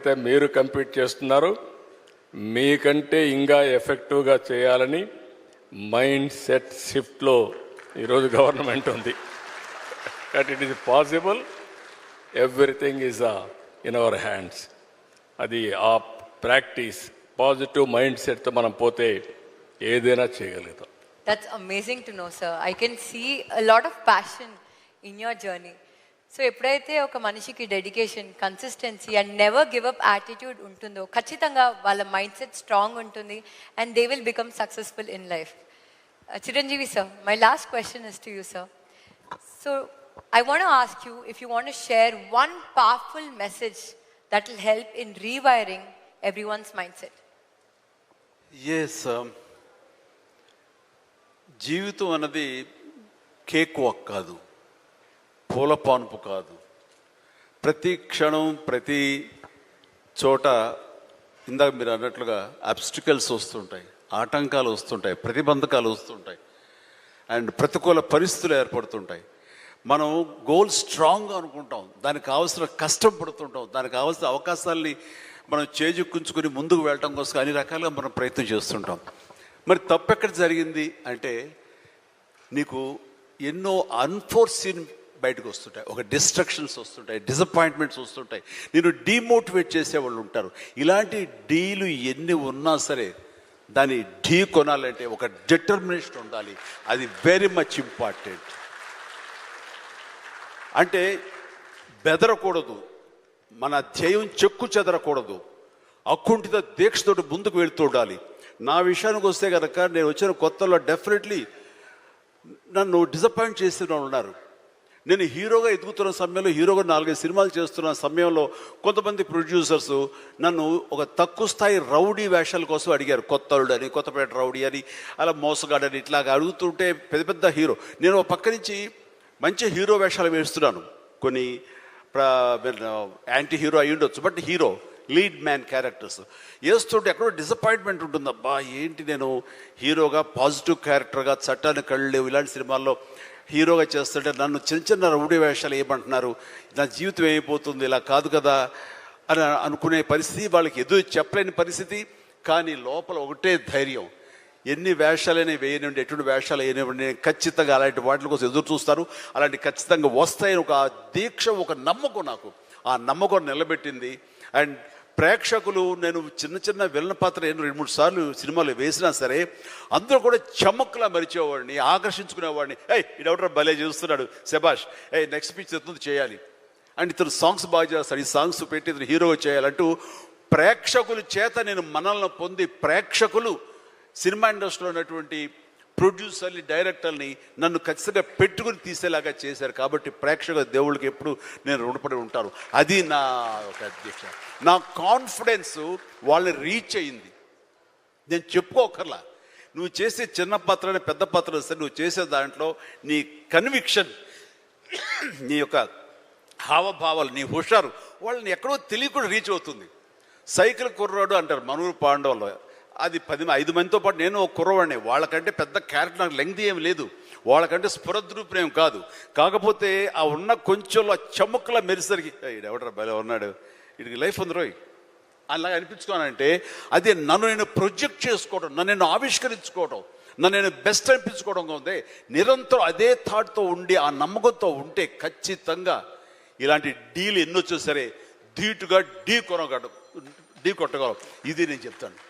అయితే మీరు కంపీట్ చేస్తున్నారు మీకంటే ఇంకా ఎఫెక్టివ్గా చేయాలని మైండ్ సెట్ షిఫ్ట్లో ఈరోజు గవర్నమెంట్ ఉంది. That it is possible everything is in our hands అది ఆ ప్రాక్టీస్ పాజిటివ్ మైండ్ సెట్తో మనం పోతే ఏదైనా చేయగలుగుతాం. That's amazing to know sir I can see a of passion passion in your. So ఎప్పుడైతే ఒక మనిషికి dedication consistency and never give up attitude ఉంటుందో ఖచ్చితంగా వాళ్ళ మైండ్ సెట్ స్ట్రాంగ్ ఉంటుంది and they will become successful in life Chiranjeevi sir my last question is to you sir so I want ask you if you want share one powerful message that will help in rewiring every once mind set జీవితం అన్నది cake walk కాదు. పూలపాన్పు కాదు. ప్రతి క్షణం ప్రతి చోట ఇందాక మీరు అన్నట్లుగా అబ్స్టికల్స్ వస్తుంటాయి ఆటంకాలు వస్తుంటాయి ప్రతిబంధకాలు వస్తుంటాయి. అండ్ ప్రతికూల పరిస్థితులు ఏర్పడుతుంటాయి. మనం గోల్ స్ట్రాంగ్ అనుకుంటాం. దానికి కావాల్సిన కష్టం పడుతుంటాం. దానికి కావాల్సిన అవకాశాలని మనం చేజుక్కుంచుకుని ముందుకు వెళ్ళటం కోసం అన్ని రకాలుగా మనం ప్రయత్నం చేస్తుంటాం. మరి తప్పెక్కడ జరిగింది అంటే నీకు ఎన్నో అన్ఫోర్సీన్ బయటకు వస్తుంటాయి. ఒక డిస్ట్రక్షన్స్ వస్తుంటాయి డిసప్పాయింట్మెంట్స్ వస్తుంటాయి. నేను డీమోటివేట్ చేసేవాళ్ళు ఉంటారు. ఇలాంటి డీలు ఎన్ని ఉన్నా సరే దాన్ని ఢీ కొనాలంటే ఒక డిటర్మినేషన్ ఉండాలి. అది వెరీ మచ్ ఇంపార్టెంట్ అంటే బెదరకూడదు. మన ధ్యేయం చెక్కు చెదరకూడదు. అకుంఠిత దీక్షతోటి ముందుకు వెళుతూ ఉండాలి. నా విషయానికి వస్తే కనుక నేను వచ్చిన కొత్తలో డెఫినెట్లీ నన్ను డిసప్పాయింట్ చేసిన వాళ్ళు ఉన్నారు. నేను హీరోగా ఎదుగుతున్న సమయంలో హీరోగా నాలుగైదు సినిమాలు చేస్తున్న సమయంలో కొంతమంది ప్రొడ్యూసర్స్ నన్ను ఒక తక్కువ స్థాయి రౌడీ వేషాల కోసం అడిగారు. కొత్తలుడు అని కొత్తపేట రౌడీ అని అలా మోసగాడని ఇట్లా అడుగుతుంటే పెద్ద పెద్ద హీరో. నేను ఒక పక్క నుంచి మంచి హీరో వేషాలు వేస్తున్నాను. కొన్ని యాంటీ హీరో అయి ఉండొచ్చు but hero lead man characters. వేస్తుంటే ఎక్కడో డిసప్పాయింట్మెంట్ ఉంటుంది అబ్బా ఏంటి నేను హీరోగా పాజిటివ్ క్యారెక్టర్గా చట్టాన్ని కళ్ళు లేవు ఇలాంటి సినిమాల్లో హీరోగా చేస్తుంటే నన్ను చిన్న చిన్న రౌడీ వేషాలు ఏమంటున్నారు నా జీవితం ఏమైపోతుంది? ఇలా కాదు కదా? అని అనుకునే పరిస్థితి వాళ్ళకి ఎదురు చెప్పలేని పరిస్థితి. కానీ లోపల ఒకటే ధైర్యం. ఎన్ని వేషాలైనా వేయనివ్వండి ఎటువంటి వేషాలు వేయనివ్వండి. ఖచ్చితంగా అలాంటి వాటి కోసం ఎదురు చూస్తారు. అలాంటి ఖచ్చితంగా వస్తాయని ఒక దీక్ష ఒక నమ్మకం నాకు. ఆ నమ్మకం నిలబెట్టింది. అండ్ ప్రేక్షకులు నేను చిన్న చిన్న విలన పాత్ర నేను రెండు మూడు సార్లు సినిమాలు వేసినా సరే అందరూ కూడా చమక్లా మరిచేవాడిని ఆకర్షించుకునేవాడిని. ఏయ్ ఇడెవడరా భలే చేస్తున్నాడు? శభాష్ ఏ నెక్స్ట్ పిక్చర్ ఎత్తుంది చేయాలి. అండ్ ఇతను సాంగ్స్ బాగా చేస్తాడు ఈ సాంగ్స్ పెట్టి ఇతను హీరో చేయాలంటూ ప్రేక్షకుల చేత నేను మనల్ని పొంది ప్రేక్షకులు సినిమా ఇండస్ట్రీలో ఉన్నటువంటి ప్రొడ్యూసర్ని డైరెక్టర్ని నన్ను ఖచ్చితంగా పెట్టుకుని తీసేలాగా చేశారు. కాబట్టి ప్రేక్షక దేవుళ్ళకి ఎప్పుడు నేను రుణపడి ఉంటాను. అది నా ఒక అధ్యక్ష. నా కాన్ఫిడెన్స్ వాళ్ళని రీచ్ అయింది. నేను చెప్పుకోకర్లా. నువ్వు చేసే చిన్న పాత్ర పెద్ద పాత్ర సరే నువ్వు చేసే దాంట్లో నీ కన్విక్షన్ నీ యొక్క హావభావాలు నీ హుషారు వాళ్ళని ఎక్కడో తెలియకుండా రీచ్ అవుతుంది. సైకిల్ కుర్రాడు అంటారు మనూరు పాండవులు. అది పది ఐదు మందితో పాటు నేను ఒక కుర్రవాడిని. వాళ్ళకంటే పెద్ద క్యారెక్టర్ నాకు లెంగ్త్ ఏమి లేదు. వాళ్ళకంటే స్ఫురద్రూపం కాదు. కాకపోతే ఆ ఉన్న కొంచెంలో చెమ్మక్కల మెరిసరికి ఎవడరా బలే ఉన్నాడు. వీడికి లైఫ్ ఉంది రోయ్. అలా అనిపించుకోనంటే అది నన్ను నేను ప్రొజెక్ట్ చేసుకోవడం నన్ను నేను ఆవిష్కరించుకోవడం నన్ను నేను బెస్ట్ అనిపించుకోవడం ఉంది. నిరంతరం అదే థాట్తో ఉండి ఆ నమ్మకంతో ఉంటే ఖచ్చితంగా ఇలాంటి డీలు ఎన్నో సరే ధీటుగా ఢీ కొనగడం ఢీ కొట్టగలం. ఇది నేను చెప్తాను.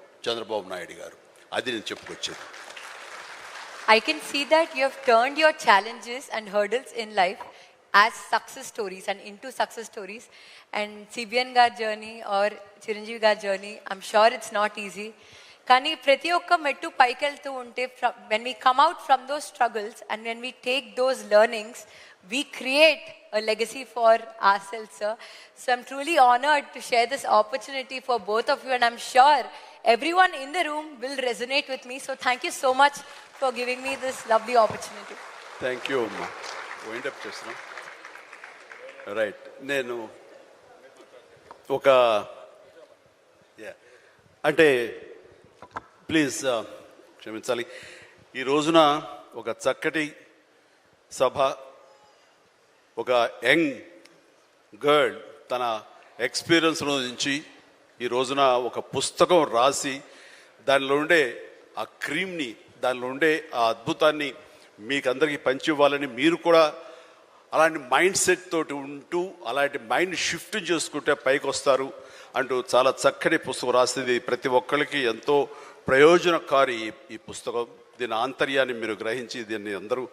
చంద్రబాబు నాయుడు గారు అది నేను చెప్పుకొచ్చేది I can see that you have turned your challenges and hurdles in life as success stories and into success stories. And CBN gar journey or Chiranjeevi gar journey, I'm sure it's not easy. కానీ ప్రతి ఒక్క మెట్టు పైకి వెళ్తూ ఉంటే when we come out from those struggles and when we take those learnings we create a legacy for ourselves, sir. So I'm truly honored to share this opportunity for both of you, and I'm sure everyone in the room will resonate with me. So thank you so much for giving me this lovely opportunity. Thank you అమ్మా wind up చేస్తున్నాం right నేను ఒక Yeah. అంటే please క్షమించాలి ఈ రోజున ఒక చక్కటి సభ ఒక యంగ్ గర్ల్ తన ఎక్స్పీరియన్స్ నుంచి ఈ రోజున ఒక పుస్తకం రాసి దానిలో ఉండే ఆ క్రీమ్ని దానిలో ఉండే ఆ అద్భుతాన్ని మీకు అందరికీ పంచివ్వాలని మీరు కూడా అలాంటి మైండ్ సెట్ తోటి ఉంటూ అలాంటి మైండ్ షిఫ్ట్ చేసుకుంటే పైకి వస్తారు అంటూ చాలా చక్కటి పుస్తకం రాసింది ప్రతి ఒక్కరికి ఎంతో ప్రయోజనకారి ఈ పుస్తకం. దీని ఆంతర్యాన్ని మీరు గ్రహించి దీన్ని అందరూ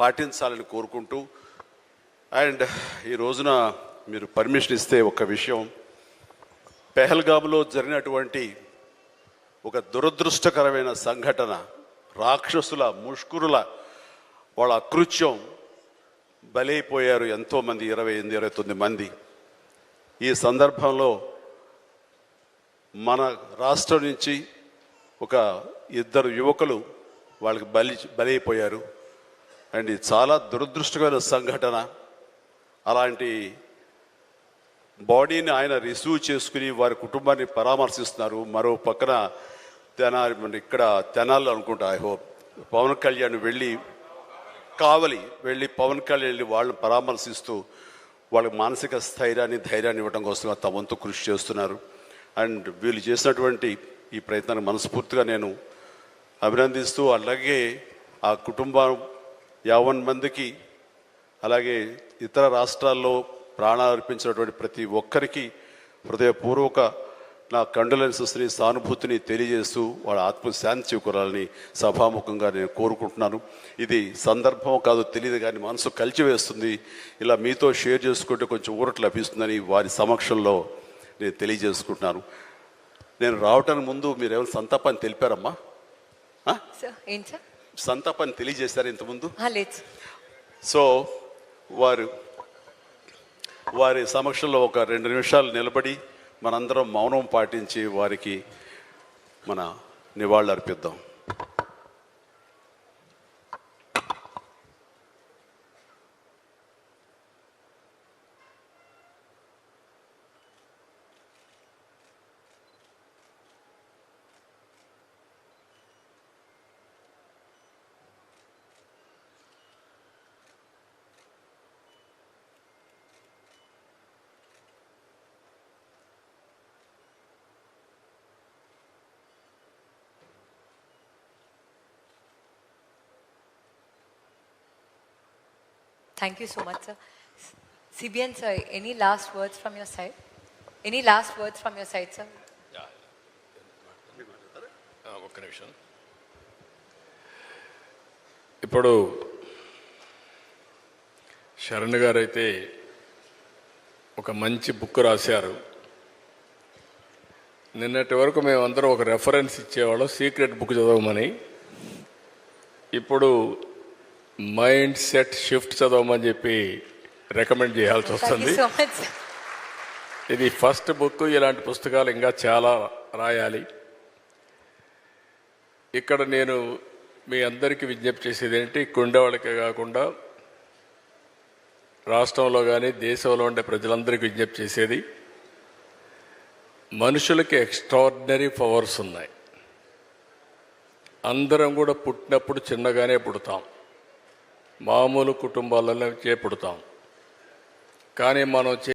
పాటించాలని కోరుకుంటూ. అండ్ ఈ రోజున మీరు పర్మిషన్ ఇస్తే ఒక విషయం. పెహల్గాములో జరిగినటువంటి ఒక దురదృష్టకరమైన సంఘటన రాక్షసుల ముష్కురుల వాళ్ళ అకృత్యం బలైపోయారు ఎంతోమంది ఇరవై ఎనిమిది ఇరవై తొమ్మిది మంది. ఈ సందర్భంలో మన రాష్ట్రం నుంచి ఒక ఇద్దరు యువకులు వాళ్ళకి బలి బలైపోయారు. అండ్ చాలా దురదృష్టకరమైన సంఘటన. అలాంటి బాడీని ఆయన రిసీవ్ చేసుకుని వారి కుటుంబాన్ని పరామర్శిస్తున్నారు. మరో పక్కన తెన ఇక్కడ తెనాలి అనుకుంటా ఐ హోప్. పవన్ కళ్యాణ్ వెళ్ళి కావలి వెళ్ళి పవన్ కళ్యాణ్ వెళ్ళి వాళ్ళని పరామర్శిస్తూ వాళ్ళకి మానసిక స్థైర్యాన్ని ధైర్యాన్ని ఇవ్వడం కోసం తమ వంతు కృషి చేస్తున్నారు. అండ్ వీళ్ళు చేసినటువంటి ఈ ప్రయత్నాన్ని మనస్ఫూర్తిగా నేను అభినందిస్తూ అలాగే ఆ కుటుంబం యావన్ మందికి అలాగే ఇతర రాష్ట్రాల్లో ప్రాణాలు అర్పించినటువంటి ప్రతి ఒక్కరికి హృదయపూర్వక నా కండోలెన్సెస్ని సానుభూతిని తెలియజేస్తూ వాళ్ళ ఆత్మశాంతి చేకూరాలని సభాముఖంగా నేను కోరుకుంటున్నాను. ఇది సందర్భం కాదు తెలియదు కానీ మనసు కలిచివేస్తుంది. ఇలా మీతో షేర్ చేసుకుంటే కొంచెం ఊరట లభిస్తుందని వారి సమక్షంలో నేను తెలియజేసుకుంటున్నాను. నేను రావటానికి ముందు మీరు ఏమైనా సంతాపాన్ని తెలిపారమ్మా? సంతాపాన్ని తెలియజేశారు ఇంతకుముందు. సో వారు వారి సమక్షంలో ఒక రెండు నిమిషాలు నిలబడి మనందరం మౌనం పాటించి వారికి మన నివాళులు అర్పిద్దాం Thank you so much, sir. CBN, sir, any last words from your side? Any last words from your side, sir? ఆ, ఒక్క నిమిషం ఇప్పుడు శరణ్ గారు అయితే ఒక మంచి బుక్ రాశారు నిన్నటి వరకు మేమందరం ఒక రెఫరెన్స్ ఇచ్చేవాళ్ళం సీక్రెట్ బుక్ చదవమని ఇప్పుడు మైండ్ సెట్ షిఫ్ట్ చదవమని చెప్పి రికమెండ్ చేయాల్సి వస్తుంది. ఇది ఫస్ట్ బుక్ ఇలాంటి పుస్తకాలు ఇంకా చాలా రాయాలి. ఇక్కడ నేను మీ అందరికీ విజ్ఞప్తి చేసేది ఏంటి? కుండవాళ్ళకే కాకుండా రాష్ట్రంలో కానీ దేశంలో ఉండే ప్రజలందరికీ విజ్ఞప్తి చేసేది మనుషులకి ఎక్స్ట్రాడినరీ పవర్స్ ఉన్నాయి. అందరం కూడా పుట్టినప్పుడు చిన్నగానే పుడతాం. మామూలు కుటుంబాలలో చేపడతాం. కానీ మనం